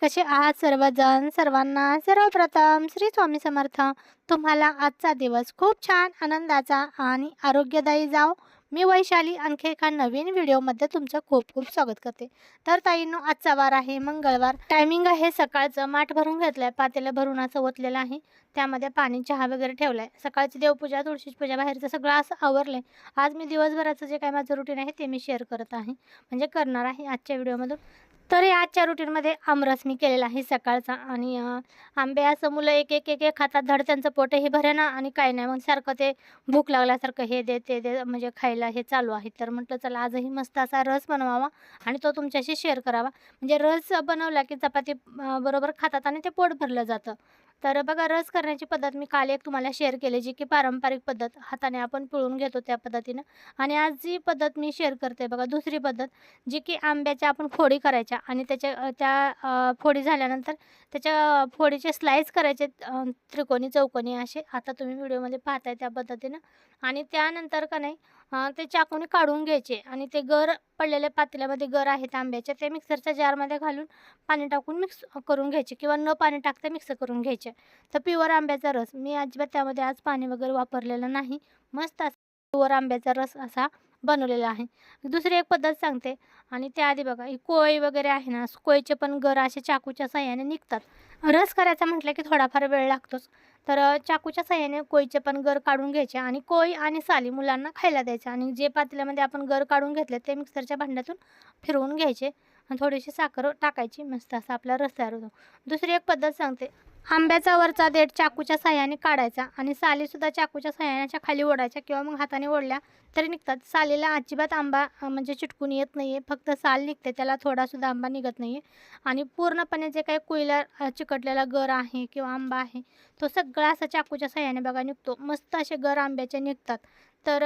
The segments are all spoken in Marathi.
कसे आहात सर्वजण? सर्वांना सर्वप्रथम श्री स्वामी समर्थ. तुम्हाला आजचा दिवस खूप छान आनंदाचा आणि आरोग्यदायी जाओ मी वैशाली आणखी एका नवीन व्हिडिओमध्ये तुमचं खूप खूप स्वागत करते. तर ताईंनो आजचा वार आहे मंगळवार. टायमिंग आहे सकाळचं. माठ भरून घेतलं आहे पातेलं भरून असं ओतलेलं आहे. त्यामध्ये पाणी चहा वगैरे ठेवलं आहे सकाळची देवपूजा तुळशीची पूजा बाहेरचं सगळं असं आवरलं आहे आज मी दिवसभराचं जे काय माझं रुटीन आहे ते मी शेअर करत आहे. म्हणजे करणार आहे आजच्या व्हिडिओमधून. तर आजच्या रुटीनमध्ये आमरस मी केलेला आहे सकाळचा आणि आंबे असं मुलं एक एक एक एक खातात. धड त्यांचं पोटही भरेना आणि काय नाही. मग सारखं ते भूक लागल्यासारखं हे दे ते दे म्हणजे खायला हे चालू आहे. तर म्हटलं चला आजही मस्त असा रस बनवावा आणि तो तुमच्याशी शेअर करावा. म्हणजे रस बनवला की चपाती बरोबर खातात आणि ते पोट भरलं जातं. तर बघा रस करण्याची पद्धत मी काल एक तुम्हाला शेअर केली जी की पारंपरिक पद्धत हाताने आपण पिळून घेतो त्या पद्धतीनं. आणि आज जी पद्धत मी शेअर करते बघा दुसरी पद्धत जी की आंब्याच्या आपण फोडी करायच्या आणि त्याच्या त्या फोडी झाल्यानंतर त्याच्या फोडीचे स्लाईस करायचे त्रिकोणी चौकोनी असे. आता तुम्ही व्हिडिओमध्ये पाहताय त्या पद्धतीनं. आणि त्यानंतर का नाही ते चाकूने काढून घ्यायचे आणि ते गर पडलेल्या पातेल्यामध्ये गर आहेत आंब्याच्या ते मिक्सरच्या जारमध्ये घालून पाणी टाकून मिक्स करून घ्यायचे किंवा न पाणी टाकता मिक्स करून घ्यायचे. तर प्युअर आंब्याचा रस मी अजिबात त्यामध्ये आज पाणी वगैरे वापरलेलं नाही. मस्त असा प्युअर आंब्याचा रस असा बनवलेला आहे. दुसरी एक पद्धत सांगते आणि त्याआधी बघा ही कोळी वगैरे आहे ना कोळीचे पण गर असे चाकूच्या साह्याने निघतात. रस करायचा म्हटलं की थोडाफार वेळ लागतोच. तर चाकूच्या सहाय्याने कोळीचे पण गर काढून घ्यायचे आणि कोळी आणि साली मुलांना खायला द्यायचे आणि जे पातेल्यामध्ये आपण गर काढून घेतले ते मिक्सरच्या भांड्यातून फिरवून घ्यायचे आणि थोडीशी साखर टाकायची मस्त असा आपला रस तयार होतो दुसरी एक पद्धत सांगते. आंब्याचा वरचा देठ चाकूच्या साह्याने काढायचा आणि सालीसुद्धा चाकूच्या साह्याच्या खाली ओढायच्या किंवा मग हाताने ओढल्या तरी निघतात. सालीला अजिबात आंबा म्हणजे चिटकून येत नाही आहे फक्त साल निघते त्याला थोडासुद्धा आंबा निघत नाही आहे आणि पूर्णपणे जे काही कोयला चिकटलेला गर आहे किंवा आंबा आहे तो सगळा असा चाकूच्या साह्याने बघा निघतो. मस्त असे गर आंब्याचे निघतात. तर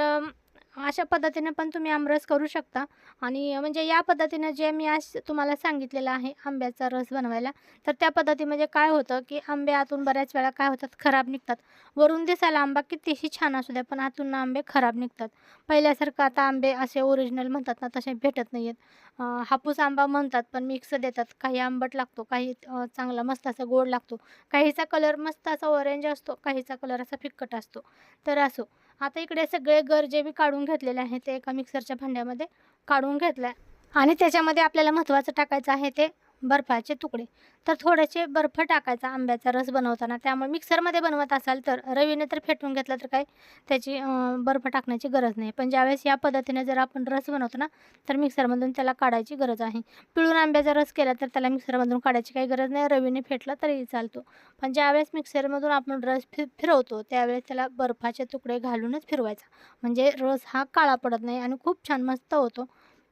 अशा पद्धतीने पण तुम्ही आमरस करू शकता. आणि म्हणजे या पद्धतीनं जे मी आज तुम्हाला सांगितलेलं आहे आंब्याचा रस बनवायला तर त्या पद्धतीमध्ये म्हणजे काय होतं की आंबे आतून बऱ्याच वेळा काय होतात? खराब निघतात. वरून दिसायला आंबा कितीही छान असू द्या पण आतून आंबे खराब निघतात. पहिल्यासारखं आता आंबे असे ओरिजिनल म्हणतात ना तसे भेटत नाही आहेत हापूस आंबा म्हणतात पण मिक्स देतात. काही आंबट लागतो काही चांगला मस्त असा गोड लागतो. काहीचा कलर मस्त असा ऑरेंज असतो काहीचा कलर असा फिक्कट असतो. तर असो. आता इकडे सगळे गर जे मी काढून घेतलेले आहे ते एका मिक्सरच्या भांड्यामध्ये काढून घेतलं आहे आणि त्याच्यामध्ये आपल्याला महत्त्वाचं टाकायचं आहे ते बर्फाचे तुकडे. तर थोडेसे बर्फ टाकायचा आंब्याचा रस बनवताना. त्यामुळे मिक्सरमध्ये बनवत असाल तर रवीने तर फेटून घेतलं तर काय? त्याची बर्फ टाकण्याची गरज नाही. पण ज्यावेळेस या पद्धतीने जर आपण रस बनवतो ना तर मिक्सरमधून त्याला काढायची गरज आहे. पिळून आंब्याचा रस केला तर त्याला मिक्सरमधून काढायची काही गरज नाही. रवीने फेटला तरीही चालतो. पण ज्यावेळेस मिक्सरमधून आपण रस फि फिरवतो त्यावेळेस त्याला बर्फाचे तुकडे घालूनच फिरवायचा. म्हणजे रस हा काळा पडत नाही आणि खूप छान मस्त होतो.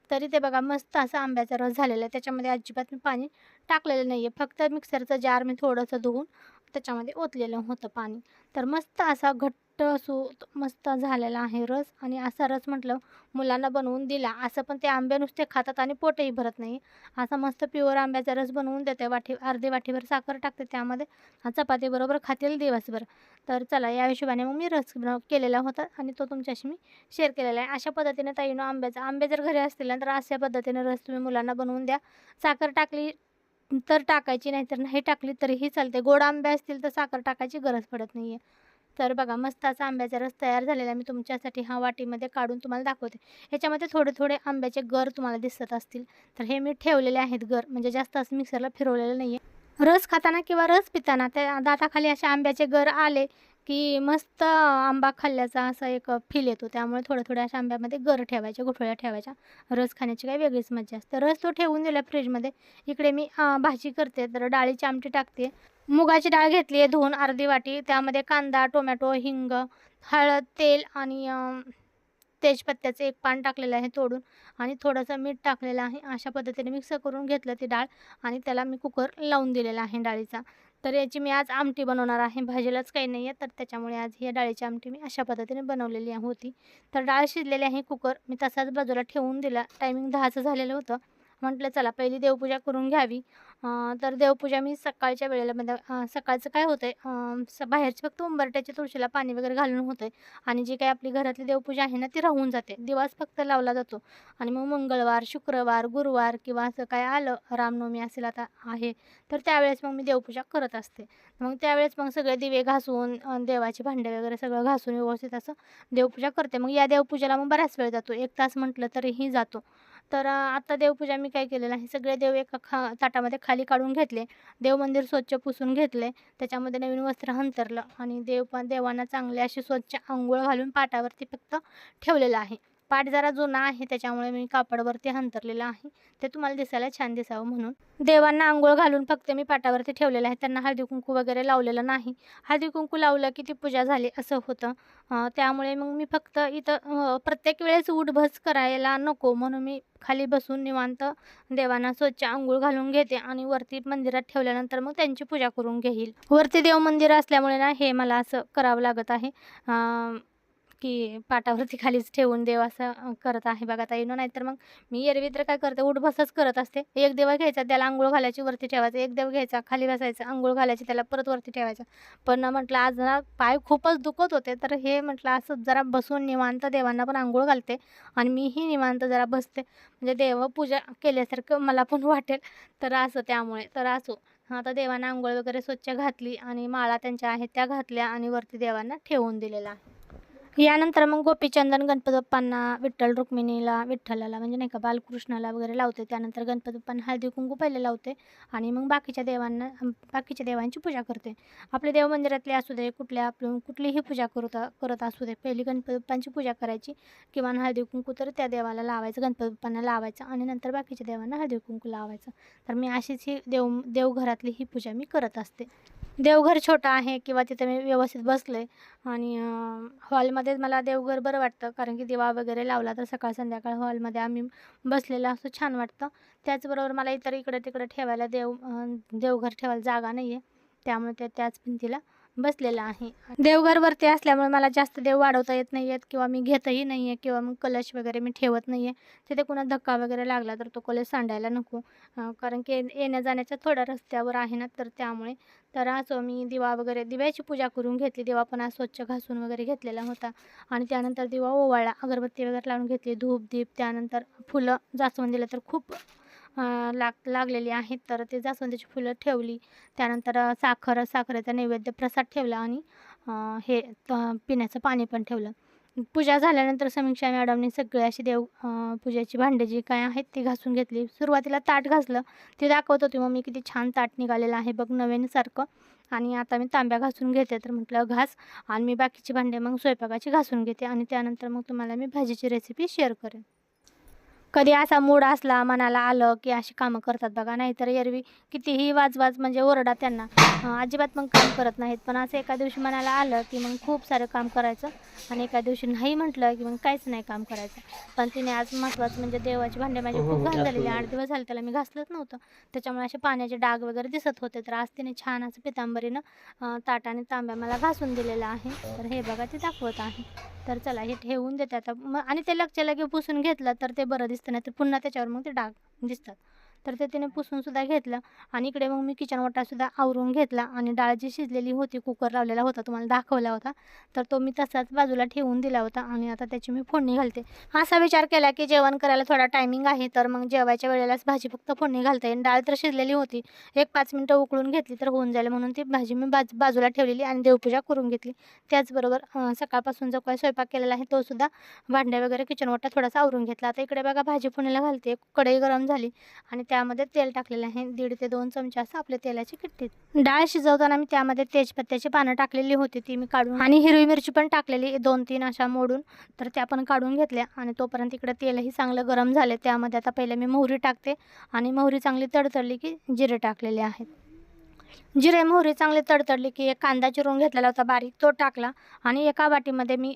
तरी ते बघा मस्त असा आंब्याचा रस झालेला आहे. त्याच्यामध्ये अजिबात मी पाणी टाकलेलं नाही आहे फक्त मिक्सरचं जार मी थोडंसं धुवून त्याच्यामध्ये ओतलेलं होतं पाणी. तर मस्त असा घट्ट असो मस्त झालेला आहे रस. आणि असा रस म्हटलं मुलांना बनवून दिला. असं पण ते आंबे नुसते खातात आणि पोटही भरत नाही. असा मस्त प्युअर आंब्याचा रस बनवून देते. वाटी अर्धी वाटीभर साखर टाकते त्यामध्ये. चपातीबरोबर खातील दिवसभर. तर चला या हिशोबाने मग मी रस केलेला होता आणि तो तुमच्याशी मी शेअर केलेला आहे. अशा पद्धतीने ताईनं आंब्याचा आंबे जर घरी असतील ना तर अशा पद्धतीने रस तुम्ही मुलांना बनवून द्या. साखर टाकली तर टाकायची नाही तर नाही टाकली तरीही चालते. गोड आंबे असतील तर साखर टाकायची गरज पडत नाही आहे तर बघा मस्त असा आंब्याचा रस तयार झालेला मी तुमच्यासाठी हा वाटीमध्ये काढून तुम्हाला दाखवते. ह्याच्यामध्ये थोडे थोडे आंब्याचे गर तुम्हाला दिसत असतील. तर हे मी ठेवलेले आहेत गर. म्हणजे जास्त असं मिक्सरला फिरवलेलं नाही आहे रस खाताना किंवा रस पिताना त्या दाताखाली असे आंब्याचे गर आले की मस्त आंबा खाल्ल्याचा असा एक फील येतो. त्यामुळे थोड्या थोड्या अशा आंब्यामध्ये गर ठेवायच्या गुठळ्या ठेवायच्या. रस खाण्याची काही वेगळीच मजा असते. रस तो ठेवून दिला फ्रीजमध्ये इकडे मी भाजी करते. तर डाळीची आमटी टाकते. मुगाची डाळ घेतली आहे धुवून अर्धी वाटी. त्यामध्ये कांदा टोमॅटो हिंग हळद तेल आणि तेजपत्त्याचं एक पान टाकलेलं आहे तोडून आणि थोडंसं मीठ टाकलेलं आहे. अशा पद्धतीने मिक्स करून घेतलं ती डाळ आणि त्याला मी कुकर लावून दिलेला आहे डाळीचा. तर याची मी आज आमटी बनवणार आहे. भाजीलाच काही नाही आहे तर त्याच्यामुळे आज ही डाळीची आमटी मी अशा पद्धतीने बनवलेली आहे- होती. तर डाळ शिजलेली आहे कुकर. मी तसाच बाजूला ठेवून दिला. टायमिंग दहाचं झालेलं होतं. म्हटलं चला पहिली देवपूजा करून घ्यावी. तर देवपूजा मी सकाळच्या वेळेला म्हणजे सकाळचं काय होतं आहे स बाहेरची फक्त उंबरट्याच्या तुळशीला पाणी वगैरे घालून होते आहे आणि जी काही आपली घरातली देवपूजा आहे ना ती राहून जाते. दिवास फक्त लावला जातो. आणि मग मंगळवार शुक्रवार गुरुवार किंवा असं काय आलं रामनवमी असेल आता आहे तर त्यावेळेस मग मी देवपूजा करत असते. मग त्यावेळेस मग सगळे दिवे घासून देवाची देवाचे भांडे वगैरे सगळं घासून व्यवस्थित असं देवपूजा करते. मग या देवपूजेला मग बराच वेळ जातो. एक तास म्हटलं तरीही जातो. तर आता देवपूजा मी काय केलेलं आहे सगळे देव एका खा ताटामध्ये खाली काढून घेतले. देव मंदिर स्वच्छ पुसून घेतले. त्याच्यामध्ये नवीन वस्त्र हंतरलं आणि देव पण देवांना चांगले असे स्वच्छ आंघोळ घालून पाटावरती फक्त ठेवलेलं आहे. पाठ जरा जुना आहे त्याच्यामुळे मी कापडवरती अंतरलेलं आहे. ते तुम्हाला दिसायला छान दिसावं म्हणून. देवांना आंघोळ घालून फक्त मी पाटावरती ठेवलेलं आहे. त्यांना हळदी कुंकू वगैरे लावलेलं नाही. हळदी कुंकू लावलं की ती पूजा झाली असं होतं. त्यामुळे मग मी फक्त इथं प्रत्येक वेळेस उठभस करायला नको म्हणून मी खाली बसून निवांत देवांना स्वच्छ आंघोळ घालून घेते आणि वरती मंदिरात ठेवल्यानंतर मग त्यांची पूजा करून घेईल. वरती देव मंदिर असल्यामुळे ना हे मला असं करावं लागत आहे. की पाटावरती खालीच ठेवून देव असं करत आहे बघा ताई. नो नाहीतर मग मी एरवी तर काय करते? उठबसच करत असते. एक देव घ्यायचा त्याला आंघोळ घालायची वरती ठेवायचं. एक देव घ्यायचा खाली बसायचं आंघोळ घालायची त्याला परत वरती ठेवायचं. पण म्हटलं आज जरा पाय खूपच दुखत होते. तर हे म्हटलं असं जरा बसून निवांत देवांना पण आंघोळ घालते आणि मीही निवांत जरा बसते. म्हणजे देवपूजा केल्यासारखं मला पण वाटेल. तर असं त्यामुळे तर असो. आता देवांना आंघोळ वगैरे स्वच्छ घातली आणि माळा त्यांच्या आहेत त्या घातल्या आणि वरती देवांना ठेवून दिलेला आहे. यानंतर मग गोपीचंदन गणपती बाप्पांना विठ्ठल रुक्मिणीला विठ्ठलाला म्हणजे नाही का बालकृष्णाला वगैरे लावते. त्यानंतर गणपती बाप्पांना हळदी कुंकू पहिले लावते आणि मग बाकीच्या देवांना बाकीच्या देवांची पूजा करते. आपले देव मंदिरातले असू दे कुठल्या आपलं कुठलीही पूजा करत करत असू दे पहिली गणपती बाप्पांची पूजा करायची किंवा हळदी कुंकू तर त्या देवाला लावायचं गणपती बाप्पांना लावायचं आणि नंतर बाकीच्या देवांना हळदी कुंकू लावायचं. तर मी अशीच ही देव देवघरातली ही पूजा मी करत असते. देवघर छोटं आहे किंवा तिथे मी व्यवस्थित बसले आणि हॉलमध्ये हॉलमध्ये मला देवघर बरं वाटतं. कारण की दिवा वगैरे लावला तर सकाळ संध्याकाळ हॉलमध्ये आम्ही बसलेलं असं छान वाटतं. त्याचबरोबर मला इतर इकडं तिकडं ठेवायला देव देवघर ठेवायला जागा नाही आहे त्यामुळे ते त्याच भिंतीला बसलेला आहे. देवघरवरती असल्यामुळे मला जास्त देव वाढवता येत नाही आहेत किंवा मी घेतही नाही आहे किंवा मग कलश वगैरे मी ठेवत नाही आहे तिथे कुणा धक्का वगैरे लागला तर तो कलश सांडायला नको. कारण की येण्या जाण्याच्या थोड्या रस्त्यावर आहे ना तर त्यामुळे तर असं मी दिवा वगैरे दिव्याची पूजा करून घेतली. दिवा पण आज स्वच्छ घासून वगैरे घेतलेला होता. आणि त्यानंतर दिवा ओवाळला. अगरबत्ती वगैरे लावून घेतली. धूप दीप त्यानंतर फुलं जास्वंदीला तर खूप लाग लागलेली आहेत. तर ते जास्वंदीची फुलं ठेवली. त्यानंतर साखर साखरेचा नैवेद्य प्रसाद ठेवला आणि हे त- पिण्याचं पाणी पण ठेवलं. पूजा झाल्यानंतर समीक्षा मॅडमने सगळे अशी देव पूजेची भांडे जी काय आहेत ती घासून घेतली. सुरुवातीला ताट घासलं. ते दाखवत होती मग मी किती छान ताट निघालेलं आहे. बघ नवीनसारखं. आणि आता मी तांब्या घासून घेते. तर म्हटलं घास आणि मी बाकीची भांडे मग स्वयंपाकाची घासून घेते आणि त्यानंतर मग तुम्हाला मी भाजीची रेसिपी शेअर करेन. कधी असा मूड असला मनाला आलं की अशी कामं करतात बघा. नाहीतर एरवी कितीही वाजवाज म्हणजे ओरडा त्यांना. अजिबात मग काम करत नाहीत. पण असं एका दिवशी मनाला आलं की मग खूप सारं काम करायचं आणि एका दिवशी नाही म्हटलं की मग काहीच नाही काम करायचं. पण तिने आज महत्त्वाचं म्हणजे देवाचे भांडे माझे खूप घाण झालेले. आठ दिवस झाले त्याला मी घासलंच नव्हतं. त्याच्यामुळे असे पाण्याचे डाग वगैरे दिसत होते. तर आज तिने छान असं पितांबरीनं ताट आणि तांब्या मला घासून दिलेलं आहे. तर हे बघा ते दाखवत आहे. तर चला हे ठेवून देते आता. मग आणि ते लगच्या लगे पुसून घेतलं तर ते बरं दिसतं. नाही तर पुन्हा त्याच्यावर मग ते डाग दिसतात. तर ते तिने पुसूनसुद्धा घेतलं. आणि इकडे मग मी किचन सुद्धा आवरून घेतला. आणि डाळ जी शिजलेली होती कुकर लावलेला होता तुम्हाला दाखवला होता. तर तो मी तसाच बाजूला ठेवून दिला होता आणि आता त्याची मी फोडणी घालते. असा विचार केला की जेवण करायला थोडा टायमिंग आहे तर मग जेवायच्या वेळेलाच भाजी फक्त फोडणी घालता. येईल डाळ तर शिजलेली होती. एक पाच मिनटं उकळून घेतली तर होऊन जाईल म्हणून ती भाजी मी बाज बाजूला ठेवलेली आणि देवपूजा करून घेतली. त्याचबरोबर सकाळपासून जो काही स्वयंपाक केलेला आहे तो सुद्धा भांड्या वगैरे किचन वाटा थोडासा आवरून घेतला. आता इकडे बघा भाजी फोडणीला घालते. कढई गरम झाली. आणि त्यामध्ये तेल टाकलेलं आहे. दीड ते दोन चमचे असं आपल्या तेलाची किट्टी. डाळ शिजवताना मी त्यामध्ये तेजपत्त्याची पानं टाकलेली होती ती मी काढून आणि हिरवी मिरची पण टाकलेली दोन तीन अशा मोडून. तर त्या पण काढून घेतल्या आणि तोपर्यंत इकडे तेलही चांगलं गरम झाले. त्यामध्ये आता पहिले मी मोहरी टाकते आणि मोहरी चांगली तडतडली की जिरे टाकलेले आहेत. जिरे मोहरी चांगली तडतडली की एक कांदा चिरून घेतलेला होता बारीक तो टाकला आणि एका वाटीमध्ये मी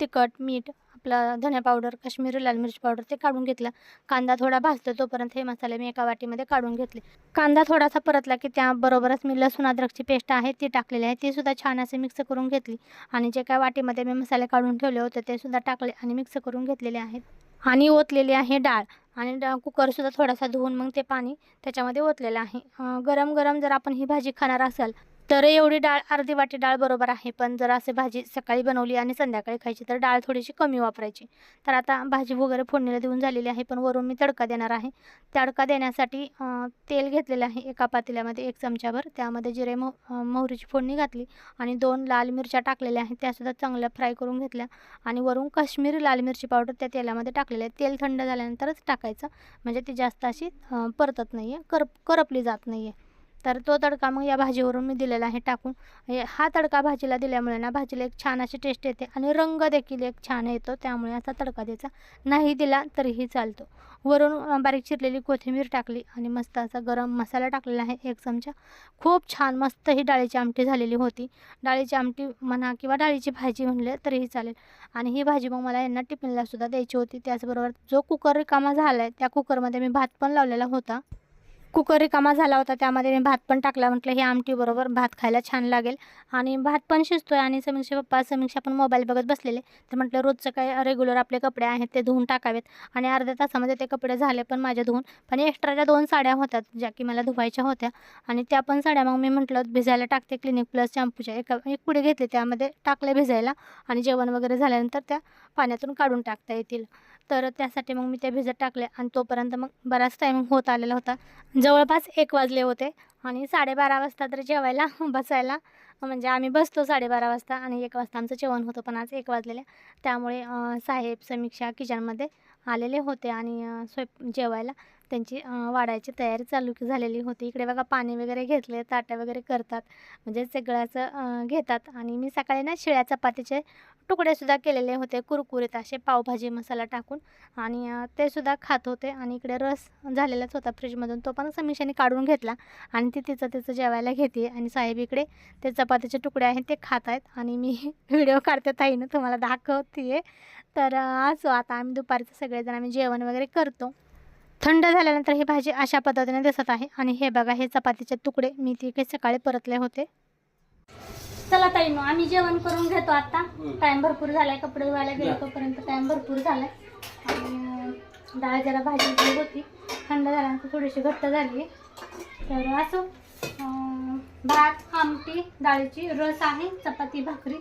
तिखट मीठ आपलं धने पावडर काश्मीरी लाल मिरची पावडर ते काढून घेतलं. कांदा थोडा भाजतो तोपर्यंत हे मसाले मी एका वाटीमध्ये काढून घेतले. कांदा थोडासा परतला की त्याबरोबरच मी लसूण अद्रकची पेस्ट आहे ती टाकलेली आहे ती सुद्धा छान असे मिक्स करून घेतली. आणि जे काय वाटीमध्ये मी मसाले काढून ठेवले होते ते सुद्धा टाकले आणि मिक्स करून घेतलेले आहेत. आणि ओतलेली आहे डाळ. आणि डा कुकरसुद्धा थोडासा धुवून मग ते पाणी त्याच्यामध्ये ओतलेलं आहे. गरम गरम जर आपण ही भाजी खाणार असाल तर एवढी डाळ अर्धी वाटी डाळ बरोबर आहे. पण जर असे भाजी सकाळी बनवली आणि संध्याकाळी खायची तर डाळ थोडीशी कमी वापरायची. तर आता भाजी वगैरे फोडणीला देऊन झालेली आहे पण वरून मी तडका देणार आहे. तडका देण्यासाठी तेल घेतलेलं आहे एका पातेल्यामध्ये एक चमच्याभर त्यामध्ये जिरे मो मोहरीची फोडणी घातली आणि दोन लाल मिरच्या टाकलेल्या आहेत. त्यासुद्धा चांगल्या फ्राय करून घेतल्या आणि वरून काश्मीरी लाल मिरची पावडर त्या तेलामध्ये टाकलेलं आहे. तेल थंड झाल्यानंतरच टाकायचं. म्हणजे ती जास्त अशी परतत नाही आहे करप करपली जात नाही आहे तर तो तडका मग या भाजीवरून मी दिलेला आहे टाकून. हे- हा तडका भाजीला दिल्यामुळे ना भाजीला एक छान अशी टेस्ट येते आणि रंग देखील एक छान येतो त्यामुळे असा तडका द्यायचा नाही दिला तरीही चालतो. वरून बारीक चिरलेली कोथिंबीर टाकली आणि मस्त असा गरम मसाला टाकलेला आहे एक चमचा. खूप छान मस्त ही डाळीची आमटी झालेली होती. डाळीची आमटी म्हणा किंवा डाळीची भाजी म्हणले तरीही चालेल. आणि ही भाजी मग मला यांना टिफिनला सुद्धा द्यायची होती. त्याचबरोबर जो कुकर रिकामा झाला आहे त्या कुकरमध्ये मी भात पण लावलेला होता. कुकर रिकामा झाला होता त्यामध्ये मी भात पण टाकला. म्हटलं हे आमटीबरोबर भात खायला छान लागेल. आणि भात पण शिजतोय आणि समीक्षा पप्पा समीक्षा पण मोबाईल बघत बसलेले. तर म्हटलं रोजचं काय रेग्युलर आपले कपडे आहेत ते धुवून टाकावेत. आणि अर्ध्या तासामध्ये ते कपडे झाले पण माझ्या धुवून. पण एक्स्ट्राच्या दोन साड्या होतात ज्या की मला धुवायच्या होत्या आणि त्या पण साड्या मग मी म्हटलं भिजायला टाकते क्लिनिक प्लस शॅम्पूच्या एका एक पुढे घेतले त्यामध्ये टाकले भिजायला आणि जेवण वगैरे झाल्यानंतर त्या पाण्यातून काढून टाकता येतील. तर त्यासाठी मग मी ते भिजत टाकले आणि तोपर्यंत मग बराच टाईम होत आलेला होता. जवळपास एक वाजले होते आणि साडेबारा वाजता तर जेवायला बसायला. म्हणजे आम्ही बसतो साडेबारा वाजता आणि एक वाजता आमचं जेवण होतं पण आज एक वाजलेलं त्यामुळे साहेब समीक्षा किचनमध्ये आलेले होते आणि स्वयं जेवायला. त्यांची वाढायची तयारी चालू झालेली होती. इकडे बघा पाणी वगैरे घेतले ताट्या वगैरे करतात. म्हणजे सगळ्याचं घेतात. आणि मी सकाळी ना शिळ्या चपातीचे तुकडेसुद्धा केलेले होते. कुरकुरीत असे पावभाजी मसाला टाकून. आणि ते सुद्धा खात होते. आणि इकडे रस झालेलाच होता फ्रीजमधून. तो पण समीक्षाने काढून घेतला. आणि ती तिचं तिचं जेवायला घेते. आणि साहेब इकडे ते चपातीचे तुकडे आहेत ते खात आहेत. आणि मी व्हिडिओ काढते ताईनं तुम्हाला दाखवते तर असो. आता आम्ही दुपारचं सगळेजण आम्ही जेवण वगैरे करतो. थंड झाल्यानंतर ही भाजी अशा पद्धतीने दिसत आहे. आणि हे बघा हे चपातीचे तुकडे. मी ती काही सकाळी परतले होते. चला ताई मग आम्ही जेवण करून घेतो आता. टाइम भरपूर झालाय कपडे धुवायला गेलो तोपर्यंत टाइम भरपूर झालाय. आणि डाळ जरा भाजी होती. थंड झाल्यानंतर थोडीशी घट्ट झाली. तर असो भात आमटी डाळीची रस आहे चपाती भाकरी.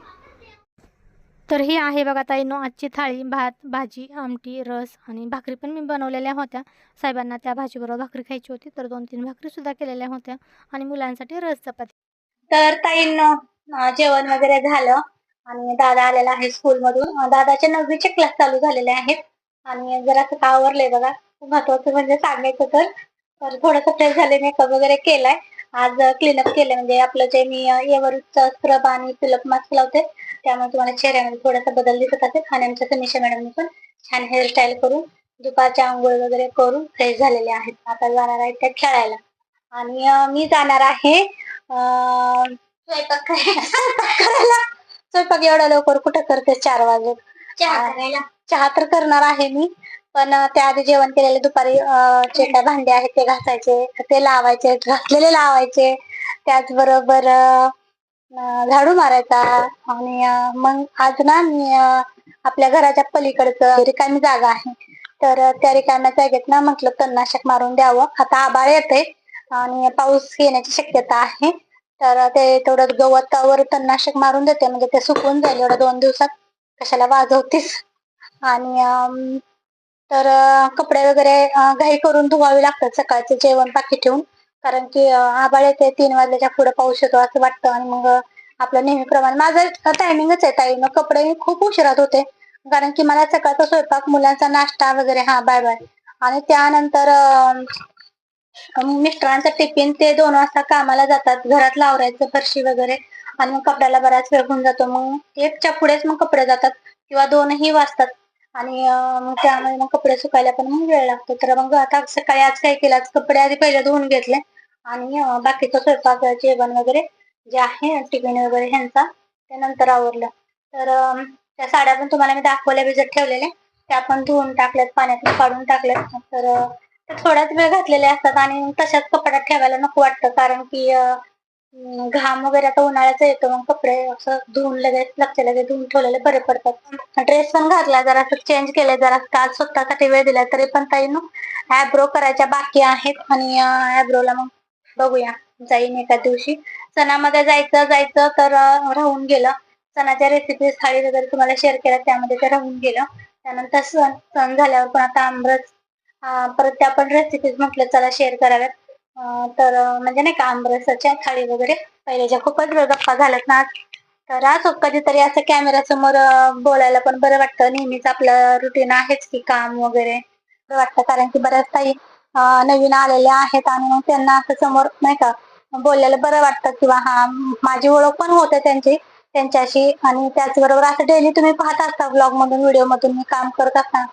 तर ही आहे बघा ताईनो आजची थाळी भात भाजी आमटी रस आणि भाकरी पण मी बनवलेल्या होत्या. साहेबांना त्या भाजीबरोबर भाकरी खायची होती तर दोन तीन भाकरीसुद्धा केलेल्या होत्या आणि मुलांसाठी रस चपाती. तर ताईंनो जेवण वगैरे झालं आणि दादा आलेला आहे स्कूलमधून. दादाचे नववीचे क्लास चालू झालेले आहेत आणि जरासं का आवरलंय बघा. महत्वाचं म्हणजे सांगायचं तर थोडस फ्रेश झाले मेकअप वगैरे केलाय. आज क्लीनअप केलंय. म्हणजे आपलं जे मी एवरचा स्क्रब आणि फिलअप मास्क लावते त्यामुळे तुम्हाला चेहऱ्यामध्ये थोडासा बदल दिसत असेल. आणि आमच्या समीक्षा मॅडमनी पण छान हेअरस्टाईल करून दुपारच्या आंघोळ वगैरे करून फ्रेश झालेले आहेत. आता जाणार आहेत त्या खेळायला. आणि मी जाणार आहे स्वयंपाक करायला. स्वयंपाक एवढ्या लवकर कुठं करते? चार वाजत. करायला. चहा तर करणार आहे मी. पण त्याआधी जेवण केलेले दुपारी अं, जे काय भांडे आहेत ते घासायचे ते लावायचे घासलेले लावायचे. त्याचबरोबर झाडू मारायचा. आणि मग आज ना मी आपल्या घराच्या पलीकडचं रिकामी जागा आहे. तर त्या रिकाम्या जागेत ना म्हटलं तणनाशक मारून द्यावं. आता आबाळ येते आणि पाऊस येण्याची शक्यता आहे. तर ते तेवढं गवतावर तणनाशक मारून देते. म्हणजे ते सुकून जाईल एवढ्या दोन दिवसात. कशाला वाजवतीस? आणि अं, तर कपडे वगैरे घाई करून धुवावे लागतात सकाळचे जेवण बाकी ठेवून. कारण की आबाळ आभाळ येते तीन वाजल्याच्या पुढे पाऊस येतो असं वाटतं आणि मग आपलं नेहमीप्रमाणे माझं टायमिंगच आहे ताई. मग कपडे खूप उशिरात होते कारण की मला सकाळचा स्वयंपाक मुलांचा नाश्ता वगैरे हा बाय बाय. आणि त्यानंतर मिस्टरांचा टिफिन ते दोन वाजता कामाला जातात. घरात लावरायचं फरशी वगैरे. आणि मग कपड्याला बराच वेळ होऊन जातो. मग एकच्या पुढेच मग कपडे जातात. किंवा दोनही वाजतात. आणि मग त्यामुळे मग कपडे सुकायला पण मग वेळ लागतो. तर मग आता सकाळी आज काय केलं? आज कपडे आधी पहिले धुवून घेतले. आणि बाकीचं स्वयंपाक जेवण वगैरे जे आहे टिफिन वगैरे ह्यांचा ते नंतर आवरलं. तर त्या साड्या पण तुम्हाला मी दाखवल्या भिजत ठेवलेल्या. त्या पण धुवून टाकल्यात पाण्यातून काढून टाकल्यात. तर थोड्याच वेळ घातलेले असतात आणि तशाच कपड्यात ठेवायला नको वाटतं. कारण की घाम वगैरे आता उन्हाळ्याचा येतो मग कपडे असं धुवून लगेच लक्ष लगेच धुवून ठेवलेले बरे पडतात. ड्रेस पण घातला जरा चेंज केले जरा काल स्वतःसाठी वेळ दिला तरी पण ताई ना ऍब्रो करायच्या बाकी आहेत आणि ऍब्रोला मग बघूया जाईन एका दिवशी. सणामध्ये जायचं जायचं तर राहून गेलं. सणाच्या रेसिपी थाळी वगैरे तुम्हाला शेअर केल्या त्यामध्ये ते राहून गेलं. त्यानंतर सण सण झाल्यावर पण आता आमरस परत त्या पण रेसिपीज म्हटलं चला शेअर कराव्यात. तर म्हणजे नाही का आमरसाच्या थाळी वगैरे पहिल्याच्या खूपच गप्पा झाल्यात ना तर असो कधीतरी असं कॅमेरा समोर बोलायला पण बरं वाटतं. नेहमीच आपलं रुटीन आहेच की काम वगैरे बरं वाटतं. कारण की बऱ्याच काही नवीन आलेल्या आहेत आणि मग त्यांना असं समोर नाही का बोललेलं बरं वाटतं किंवा हा माझी ओळख पण होते त्यांची त्यांच्याशी. आणि त्याचबरोबर असं डेली तुम्ही पाहत असता ब्लॉग मधून व्हिडिओ मधून मी काम करत असता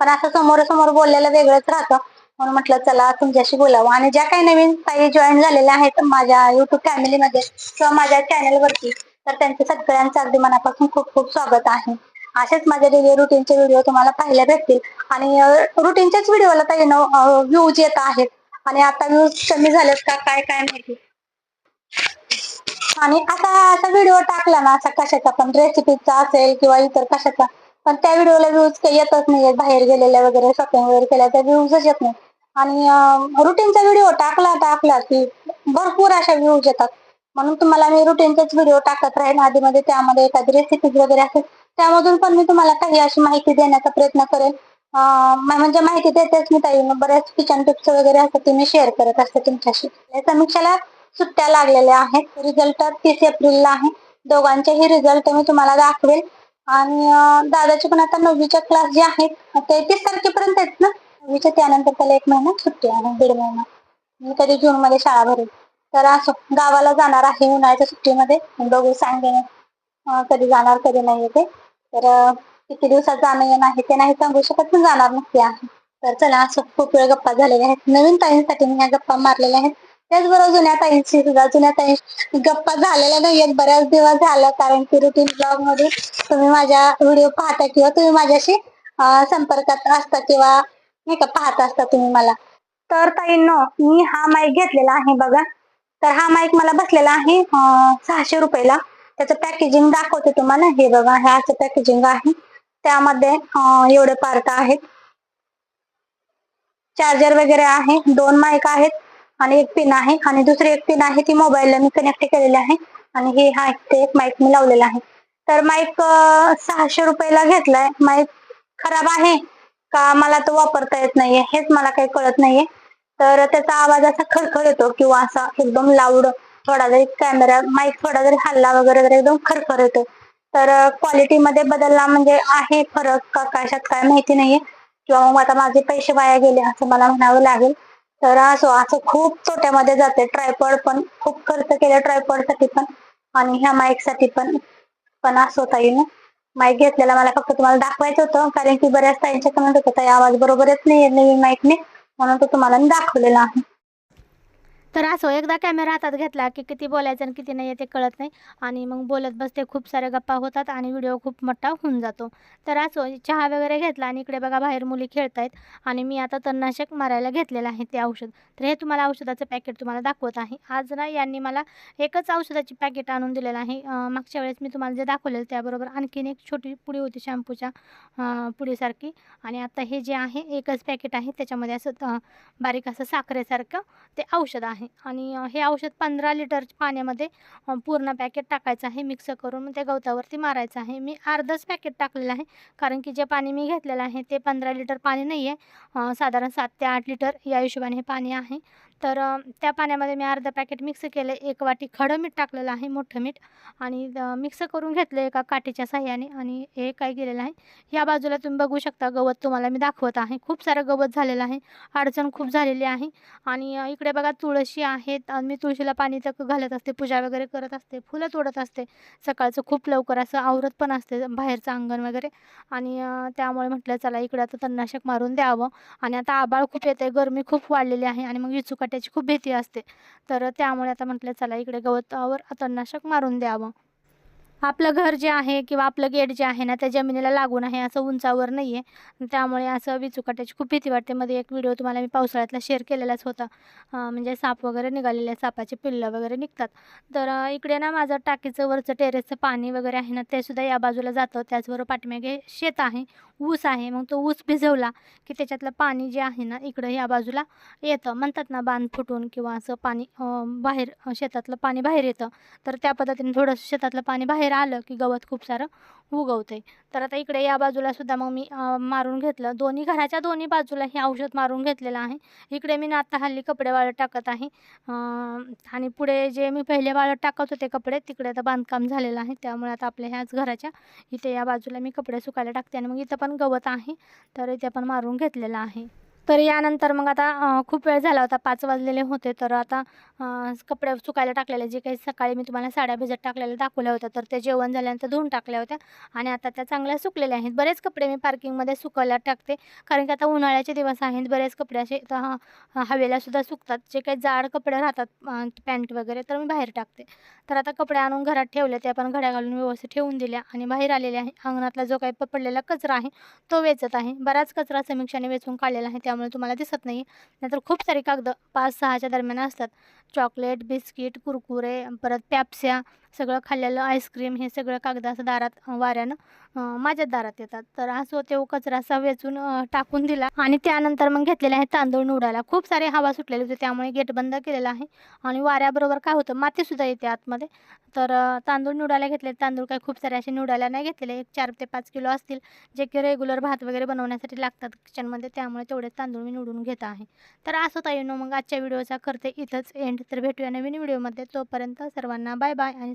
पण असं समोर समोर बोललेलं वेगळंच राहतं. म्हणून म्हटलं चला तुमच्याशी बोलावं. आणि ज्या काही नवीन ताई जॉईन झालेल्या आहेत माझ्या युट्यूब फॅमिलीमध्ये किंवा माझ्या चॅनलवरती तर त्यांचे सगळ्यांचं अगदी मनापासून खूप खूप स्वागत आहे. असेच माझ्या डेली रुटीनचे व्हिडिओ तुम्हाला पाहायला भेटतील. आणि रुटीनच्याच व्हिडिओला ताई व्ह्यूज येत आहेत. आणि आता व्ह्यूज कमी झालेत का काय काय माहिती. आणि असा असा व्हिडिओ टाकला ना असा कशाचा पण रेसिपीचा असेल किंवा इतर कशाचा पण त्या व्हिडिओला व्ह्यूज काही येतच नाही बाहेर गेलेल्या वगैरे शॉपिंग वगैरे केल्या त्या व्ह्यूजच येत नाही. आणि रुटीनचा व्हिडिओ टाकला टाकला की भरपूर अशा व्ह्यूज येतात. म्हणून तुम्हाला मी रुटीनचाच व्हिडिओ टाकत राहीन. आधी मध्ये त्यामध्ये एखादी रेसिपीज वगैरे असेल त्यामधून पण मी तुम्हाला काही अशी माहिती देण्याचा प्रयत्न करेन. म्हणजे माहिती देतेच मी ताई. बऱ्याच किचन टिप्स वगैरे असतात ते मी शेअर करत असते तुमच्याशी. समीक्षाला सुट्ट्या लागलेल्या आहेत. रिझल्ट तीस एप्रिलला आहे. दोघांचेही रिझल्ट मी तुम्हाला दाखवेल. आणि दादाचे पण आता नववीच्या क्लास जे आहेत ते तीस तारखेपर्यंत आहेत ना? नववीच्या त्यानंतर त्याला एक महिना सुट्टी आहे दीड महिना. मी कधी जून मध्ये शाळा भरेल. तर असो गावाला जाणार आहे उन्हाळ्याच्या सुट्टीमध्ये. बघू सांगेन कधी जाणार कधी नाही येते तर किती दिवसात जाणं येणं आहे ते नाही सांगू शकत पण जाणार नक्की आहे. तर चला असं खूप वेळ गप्पा झालेल्या आहेत. नवीन ताईंसाठी मी ह्या गप्पा मारलेल्या आहेत. त्याचबरोबर जुन्या ताईंशी सुद्धा जुन्या ताई गप्पा झालेल्या नाहीयेत. बऱ्याच दिवस झालं कारण की रुटीन ब्लॉगमध्ये तुम्ही माझ्या व्हिडिओ पाहता किंवा तुम्ही माझ्याशी संपर्कात असता किंवा नाही का पाहत असता तुम्ही मला. तर ताईंनो मी हा माईक घेतलेला आहे बघा. तर हा माईक मला बसलेला आहे सहाशे रुपयाला. त्याचं पॅकेजिंग दाखवते तुम्हाला. हे बघा हे असं पॅकेजिंग आहे. त्यामध्ये एवढे पार्ट आहेत. चार्जर वगैरे आहे दोन माईक आहेत. आणि एक पिन आहे आणि दुसरी एक पिन आहे ती मोबाईलला मी कनेक्ट केलेली आहे. आणि हे हा एक ते एक माईक मी लावलेला आहे. तर माईक सहाशे रुपयाला घेतलाय. माईक खराब आहे का मला तो वापरता येत नाहीये हेच मला काही कळत नाहीये. तर त्याचा आवाज असा खरखर येतो किंवा असा एकदम लाऊड थोडा जरी कॅमेरा माईक थोडा जरी हल्ला वगैरे तर एकदम खरखर येतो. तर क्वालिटी मध्ये बदलला म्हणजे आहे फरक का कशात काय माहिती नाहीये. किंवा मग आता माझे पैसे वाया गेले असं मला म्हणावं लागेल. तर असो असं खूप तोट्यामध्ये जाते ट्रायपॉड पण खूप खर्च केला ट्रायपॉडसाठी पण आणि ह्या माईकसाठी पण पण असं ताईनं. माईक घेतलेला मला फक्त तुम्हाला दाखवायचं होतं कारण की बऱ्याच ताईंच्या कमेंट होतं ताई आवाज बरोबरच नाही नवीन माईकने म्हणून तो तुम्हाला मी दाखवलेला आहे. तर असो एकदा कॅमेरा हातात घेतला की किती बोलायचं आणि किती नाही आहे ते कळत नाही. आणि मग बोलत बसते खूप साऱ्या गप्पा होतात आणि व्हिडिओ खूप मोठा होऊन जातो. तर असो चहा वगैरे घेतला आणि इकडे बघा बाहेर मुली खेळत आहेत आणि मी आता तणनाशक मारायला घेतलेलं आहे ते औषध. तर हे तुम्हाला औषधाचं पॅकेट तुम्हाला दाखवत आहे. आज ना यांनी मला एकच औषधाची पॅकेट आणून दिलेलं आहे. मागच्या वेळेस मी तुम्हाला जे दाखवलेलं त्याबरोबर आणखीन एक छोटी पुडी होती शॅम्पूच्या पुडीसारखी. आणि आता हे जे आहे एकच पॅकेट आहे. त्याच्यामध्ये असं बारीक असं साखरेसारखं ते औषध आहे. आणि हे औषध पंधरा लिटर पाण्यामध्ये पूर्ण पॅकेट टाकायचं आहे मिक्स करून. ते त्या गवतावरती मारायचं आहे. मी अर्धच पॅकेट टाकलेलं आहे. कारण की जे पाणी मी घेतलेलं आहे ते पंधरा लिटर पाणी नाही आहे साधारण सात ते आठ लिटर या हिशोबाने हे पाणी आहे. तर त्या पाण्यामध्ये मी अर्धं पॅकेट मिक्स केलं. एक वाटी खडं मीठ टाकलेलं आहे मोठं मीठ. आणि मिक्स करून घेतलं एका काठीच्या साह्याने. आणि हे काय केलेलं आहे या बाजूला तुम्ही बघू शकता गवत तुम्हाला मी दाखवत आहे. खूप सारं गवत झालेलं आहे. अडचण खूप झालेली आहे. आणि इकडे बघा तुळशी आहेत. आणि मी तुळशीला पाणी तर घालत असते पूजा वगैरे करत असते फुलं तोडत असते. सकाळचं खूप लवकर असं आवरत पण असते बाहेरचं अंगण वगैरे. आणि त्यामुळे म्हटलं चला इकडे आता तणनाशक मारून द्यावं. आणि आता आबाळ खूप येते गरमी खूप वाढलेली आहे. आणि मग त्याची खूप भीती असते. तर त्यामुळे आता म्हटलं चला इकडे गवतावर तणनाशक मारून द्यावं. आपलं घर जे आहे किंवा आपलं गेट जे आहे ना त्या जमिनीला लागून आहे असं उंचावर नाही आहे त्यामुळे असं विचुकाट्याची खूप भीती वाटते. मध्ये एक व्हिडिओ तुम्हाला मी पावसाळ्यातला शेअर केलेलाच होता. म्हणजे साप वगैरे निघालेले सापाचे पिल्लं वगैरे निघतात. तर इकडे ना माझं टाकीचं वरचं टेरेसचं पाणी वगैरे आहे ना ते सुद्धा या बाजूला जातं. त्याचबरोबर पाठीमागे शेत आहे ऊस आहे. मग तो ऊस भिजवला की त्याच्यातलं पाणी जे आहे ना इकडं या बाजूला येतं. म्हणतात ना बांध फुटून किंवा असं पाणी बाहेर शेतातलं पाणी बाहेर येतं. तर त्या पद्धतीने थोडंसं शेतातलं पाणी बाहेर आलं की गवत खूप सारं उगवतंय. तर आता इकडे या बाजूला सुद्धा मग मी मारून घेतलं. दोन्ही घराच्या दोन्ही बाजूला हे औषध मारून घेतलेलं आहे. इकडे मी ना आता हल्ली कपडे वाळत टाकत आहे. आणि पुढे जे मी पहिले वाळत टाकत होते कपडे तिकडे आता बांधकाम झालेलं आहे. त्यामुळे आता आपल्या ह्याच घराच्या इथे या बाजूला मी कपडे सुकायला टाकते. आणि मग इथं पण गवत आहे. तर इथे पण मारून घेतलेलं आहे. तर यानंतर मग आता खूप वेळ झाला होता पाच वाजलेले होते. तर आता कपडे सुकायला टाकलेले जे काही सकाळी मी तुम्हाला साड्या भिजत टाकलेल्या दाखवल्या होत्या तर ते जेवण झाल्यानंतर धुवून टाकल्या होत्या. आणि आता त्या चांगल्या सुकलेल्या आहेत. बरेच कपडे मी पार्किंगमध्ये सुकायला टाकते कारण की आता उन्हाळ्याचे दिवस आहेत. बरेच कपडे असे हवेला सुद्धा सुकतात. जे काही जाड कपडे राहतात पॅन्ट वगैरे तर मी बाहेर टाकते. तर आता कपडे आणून घरात ठेवले ते आपण घड्या घालून व्यवस्थित ठेवून दिल्या आणि बाहेर आलेले आहे. अंगणातला जो काही प- पडलेला कचरा आहे तो वेचत आहे. बराच कचरा समीक्षाने वेचून काढलेला आहे. त्या त्यामुळे तुम्हाला दिसत नाही. नाहीतर खूप सारी कागदं पाच सहाच्या दरम्यान असतात. चॉकलेट बिस्किट कुरकुरे परत पॅप्स्या सगळं खाल्लेलं आईस्क्रीम हे सगळं कागदाचं दारात वाऱ्यानं माझ्या दारात येतात. तर असं ते कचरा असा वेचून टाकून दिला. आणि त्यानंतर मग घेतलेले आहे तांदूळ निवडायला खूप सारे हवा सुटलेली होती त्यामुळे गेट बंद केलेला आहे. आणि वाऱ्याबरोबर काय होतं मातीसुद्धा येते आतमध्ये. तर तांदूळ निवडायला घेतले. तांदूळ काय खूप सारे असे निवडायला नाही घेतलेले. एक चार ते पाच किलो असतील जे की रेग्युलर भात वगैरे बनवण्यासाठी लागतात किचनमध्ये त्यामुळे तेवढे तांदूळ मी निवडून घेत आहे. तर असं ताईनो मग आजच्या व्हिडिओचा करते इथंच एंड तर भेटूया नवीन व्हिडिओमध्ये. तोपर्यंत सर्वांना बाय बाय आणि